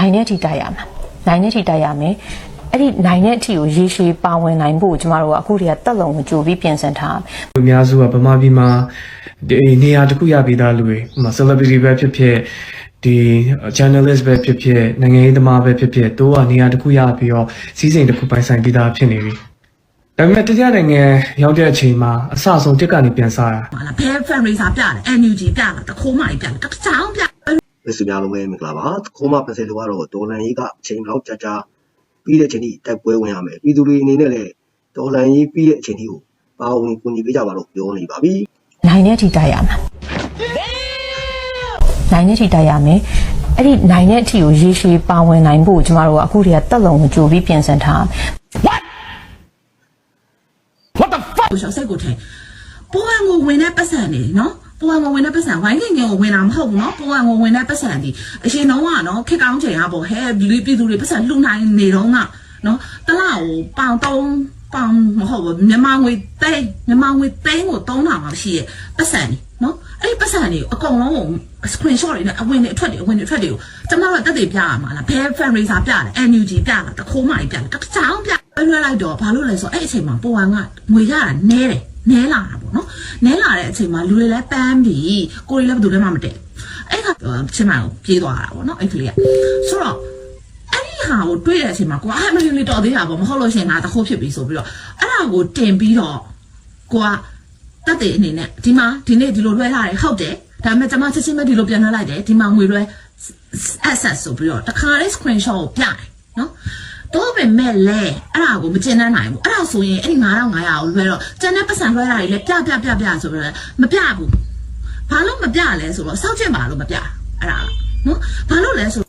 နိုင်တဲ့အထိတိုက်ရမှာနိုင်တဲ့အထိတိုက်ရမယ်အဲ့ဒီနိုင်တဲ့အထိကိုရေရှည်ပါဝင်နိုင်ဖို့ကျမတို့ကအခုတည်းကတက်လုံကိုကြိုပြီးပြင်ဆင်ထားတယ်လူအများစုကဗမာပြည်မှာဒီနေရာတစ်ခုရပြီးသားလူတွေဥပမာ celebrity ပဲဖြစ်ဖြစ်ဒီ journalist ပဲဖြစ်ဖြစ်နိုင်ငံရေးသမားပဲဖြစ်ဖြစ်တို့ကနေရာတစ်ခုရပြီးတော့စီးစိမ်တစ်ခုပိုင်ဆိုင်ပြီးသားဖြစ်နေပြီဒါပေမဲ့တရားနိုင်ငံရောက်တဲ့အချိန်မှာအစဆုံးတက်ကနေပြန်စားတာဟာလားဘဲ fan racer ပြတယ် NUG ပြတယ်တခိုးမကြီးပြတယ်တစ်ချောင်းပြ မစ်စုများလုံးပဲမင်္ဂလာပါခိုးမပစယ်လိုကတော့ဒေါ်လန်ကြီးကအချိန်လောက်ကြာကြာပြီးတဲ့အချိန်ထိတိုက်ပွဲဝင်ရမယ်ပြည်သူတွေအနေနဲ့လည်းဒေါ်လန်ကြီးပြီးတဲ့အချိန်ထိကိုပါဝင်ကူညီပေးကြပါလို့ပြောနေပါပြီနိုင်တဲ့အထိတိုက်ရမှာနိုင်တဲ့အထိတိုက်ရမယ်အဲ့ဒီနိုင်တဲ့အထိကိုရေရှည်ပါဝင်နိုင်ဖို့ကျမတို့ကအခုတည်းကတက်လုံကိုကြိုပြီးပြင်ဆင်ထားတယ်ကိုရှောက်စိတ်ကိုထဲပေါ်ဝံကိုဝင်တဲ့ပတ်စံနေနော် ပေါ်ဝံကိုဝင်တဲ့ပတ်စံဝိုင်းငင်ငယ်ကိုဝင်တာမဟုတ်ဘူးနော်ပေါ်ဝံကိုဝင်တဲ့ပတ်စံဒီအရှင်တော့ကနော်ခက်ကောင်းချိန်ကပေါ့ဟဲလူပြည်သူတွေပတ်စံလှူနိုင်နေတော့ကနော်တလားကိုပေါင်တုံးပေါင်မဟုတ်ဘူးမြန်မာငွေသိန်းမြန်မာငွေသိန်းကို3000မှာရှိရဲ့ပတ်စံနေနော်အဲ့ဒီပတ်စံတွေအကုန်လုံးကို screenshot တွေနဲ့အဝင်တွေအထွက်တွေအဝင်တွေအထွက်တွေကိုကျွန်တော်တို့တက်တွေပြရမှာလားဘဲ fan racer ပြတယ် NUG ပြတယ်တခိုးမကြီးပြတယ်တစ်ချောင်းပြလွှဲလိုက်တော့ဘာလို့လဲဆိုတော့အဲ့အချိန်မှာပေါ်ဝံကငွေရတာနဲတယ် နဲလာတာပေါ့နော်နဲလာတဲ့အချိန်မှာလူတွေလည်းပန်းပြီးကိုယ်တွေလည်းဘယ်သူမှမတည့်အဲ့ခါချင်းမကိုပြေးသွားတာပေါ့နော်အဲ့ကလေးကဆိုတော့အဲ့ဒီဟာကိုတွေးတဲ့အချိန်မှာကိုကအဲ့မလေးလေးတော်သေးတာပေါ့မဟုတ်လို့ရှိရင်ငါတခုဖြစ်ပြီဆိုပြီးတော့အဲ့ဒါကိုတင်ပြီးတော့ကိုကတက်တဲ့အနေနဲ့ဒီမှာဒီနေ့ဒီလိုလွှဲလာတယ်ဟုတ်တယ်ဒါပေမဲ့ကျွန်မချက်ချင်းပဲဒီလိုပြန်လွှဲလိုက်တယ်ဒီမှာငွေလွှဲ access ဆိုပြီးတော့တခါလေး screenshot ကိုပြတယ်နော် တော့ပဲမဲ့လေအဲ့ဒါကိုမကျင်တတ်နိုင်ဘူးအဲ့ဒါဆိုရင်အဲ့ဒီ9500ကိုလွှဲတော့ကျန်တဲ့ပတ်စံလွှဲတာတွေလည်းပြပြပြပြဆိုပြီးတော့မပြဘူးဘာလို့မပြလဲဆိုတော့စောက်ကျင်ပါလို့မပြအဲ့ဒါနော်ဘာလို့လဲဆို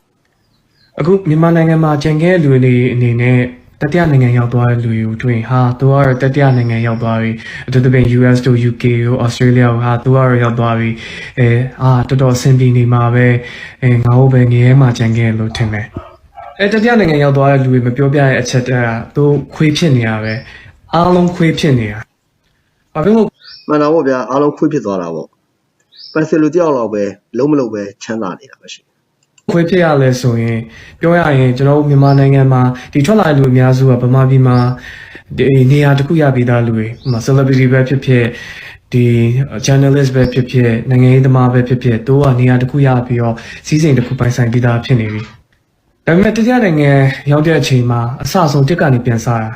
အခုမြန်မာနိုင်ငံမှာကြံခဲ့တဲ့လူတွေအနေနဲ့တတိယနိုင်ငံရောက်သွားတဲ့လူတွေကိုတွေ့ရင်ဟာသူကတော့တတိယနိုင်ငံရောက်သွားပြီအထူးသဖြင့် US တို့ UK တို့ Australia တို့ဟာသူကတော့ရောက်သွားပြီအဲအာတော်တော်အဆင်ပြေနေမှာပဲအဲငါတို့ပဲငရဲမှာကြံခဲ့တယ်လို့ထင်တယ် အဲတတိယနိုင်ငံရောက်သွားတဲ့လူတွေမပြောပြရဲ့အချက်တည်းကသူခွေးဖြစ်နေရပဲအားလုံးခွေးဖြစ်နေတာဘာဖြစ်လို့မှန်တာပေါ့ဗျာအားလုံးခွေးဖြစ်သွားတာပေါ့ပစယ်လိုတယောက်လောက်ပဲလုံးမလုံးပဲချမ်းသာနေတာပဲရှိခွေးဖြစ်ရလဲဆိုရင်ပြောရရင်ကျွန်တော်တို့မြန်မာနိုင်ငံမှာဒီထွက်လာတဲ့လူအများစုကဗမာပြည်မှာဒီနေရာတစ်ခုရပြီးသားလူတွေဥပမာ celebrity ပဲဖြစ်ဖြစ်ဒီ journalist ပဲဖြစ်ဖြစ်နိုင်ငံရေးသမားပဲဖြစ်ဖြစ်တို့ကနေရာတစ်ခုရပြီးတော့စီးစိမ်တစ်ခုပိုင်ဆိုင်ပြီးသားဖြစ်နေပြီ ဒါပေမဲ့တရားနိုင်ငံရောက်တဲ့အချိန်မှာအစဆုံးတက်ကနေပြန်စားတာ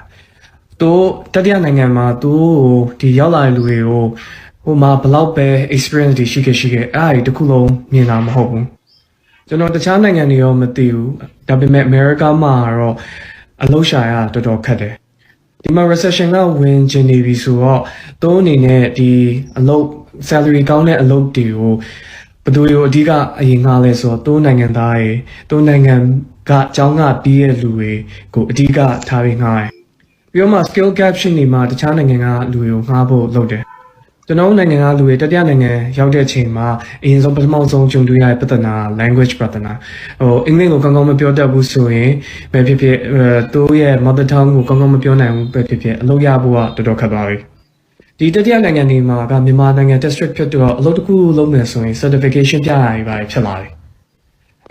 တို့တတိယနိုင်ငံမှာတို့ဒီရောက်လာတဲ့လူတွေကိုဟိုမှာဘလောက်ပဲ experience တွေရှိခဲ့ရှိခဲ့အဲ့အရာတွေတစ်ခုလုံးမြင်တာမဟုတ်ဘူးကျွန်တော်တခြားနိုင်ငံတွေရောမသိဘူးဒါပေမဲ့ America မှာတော့အလုပ်ရှာရတော်တော်ခက်တယ်ဒီမှာ recession ကဝင်ကျင်နေပြီဆိုတော့သူအနေနဲ့ဒီအလုပ် salary ကောင်းတဲ့အလုပ်တွေကိုဘယ်သူတွေကိုအဓိကအရင်ငှားလဲဆိုတော့သူနိုင်ငံသားတွေသူနိုင်ငံ ကအကြောင်းကပြီးရဲ့လူတွေကိုအဓိကထားပြီးငှားတယ်ပြီးတော့မှ skill gap ရှိနေမှာတခြားနိုင်ငံကလူတွေကိုငှားဖို့လုပ်တယ်ကျွန်တော်တို့နိုင်ငံကလူတွေတတိယနိုင်ငံရောက်တဲ့အချိန်မှာအရင်ဆုံးပထမဆုံးကြုံတွေ့ရတဲ့ပြဿနာ language ပြဿနာဟိုအင်္ဂလိပ်ကိုကောင်းကောင်းမပြောတတ်ဘူးဆိုရင်ပဲဖြစ်ဖြစ်အဲသူတို့ရဲ့ mother tongue ကိုကောင်းကောင်းမပြောနိုင်ဘူးပဲဖြစ်ဖြစ်အလုပ်ရဖို့ကတော်တော်ခက်သွားပြီဒီတတိယနိုင်ငံတွေမှာကမြန်မာနိုင်ငံ district ဖြစ်တော့အလုပ်တစ်ခုလုပ်မယ်ဆိုရင် certification ပြရတာတွေပါဖြစ်လာတယ်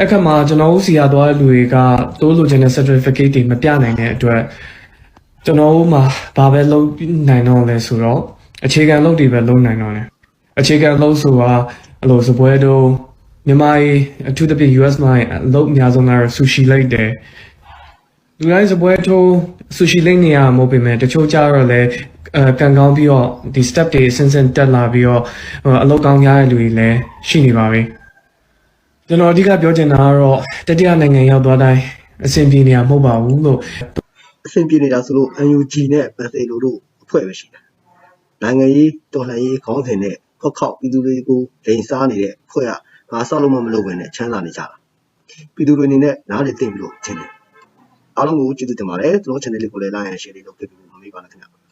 အခါမှာကျွန်တော်တို့စီရသွားတဲ့လူတွေကတိုးလိုချင်တဲ့ certificate တွေမပြနိုင်တဲ့အတွက်ကျွန်တော်တို့မှာဘာပဲလုပ်နိုင်တော့လဲဆိုတော့အခြေခံလုပ်တွေပဲလုပ်နိုင်တော့တယ်အခြေခံလုပ်ဆိုတာအဲ့လိုစပွဲတော့မြန်မာရေးအထူးသဖြင့် US မှာအလုပ်အများဆုံးကတော့ sushi လိုက်တယ်လူတိုင်းစပွဲထိုး sushi လိမ့်နေရမှာမဟုတ်ပေမဲ့တချို့ကြတော့လည်းအဲကန်ကောင်းပြီးတော့ဒီ step တွေအစင်းစင်းတက်လာပြီးတော့ဟိုအလုပ်ကောင်းရတဲ့လူတွေလည်းရှိနေပါပြီ ကျွန်တော်အဓိကပြောချင်တာကတော့တတိယနိုင်ငံရောက်သွားတိုင်းအဆင်ပြေနေရမဟုတ်ပါဘူးလို့အဆင်ပြေနေတာဆိုလို့ UNG နဲ့ပစယ်လိုတို့အဖွဲ့ပဲရှိတာနိုင်ငံရေးတော်လှန်ရေးခေါင်းစဉ်နဲ့ခောက်ခောက်ပြည်သူတွေကိုလိန်စားနေတဲ့အဖွဲ့ကငါဆောက်လို့မမလုပ်ဘဲနဲ့ချမ်းသာနေကြတာပြည်သူတွေအနေနဲ့နားလေသိမ့်ပြီးလို့ထင်တယ်အားလုံးကိုကျေးဇူးတင်ပါတယ်ကျွန်တော် channel လေးကိုလည်း like and share လေးလုပ်ပေးဖို့မမေ့ပါနဲ့ခင်ဗျာ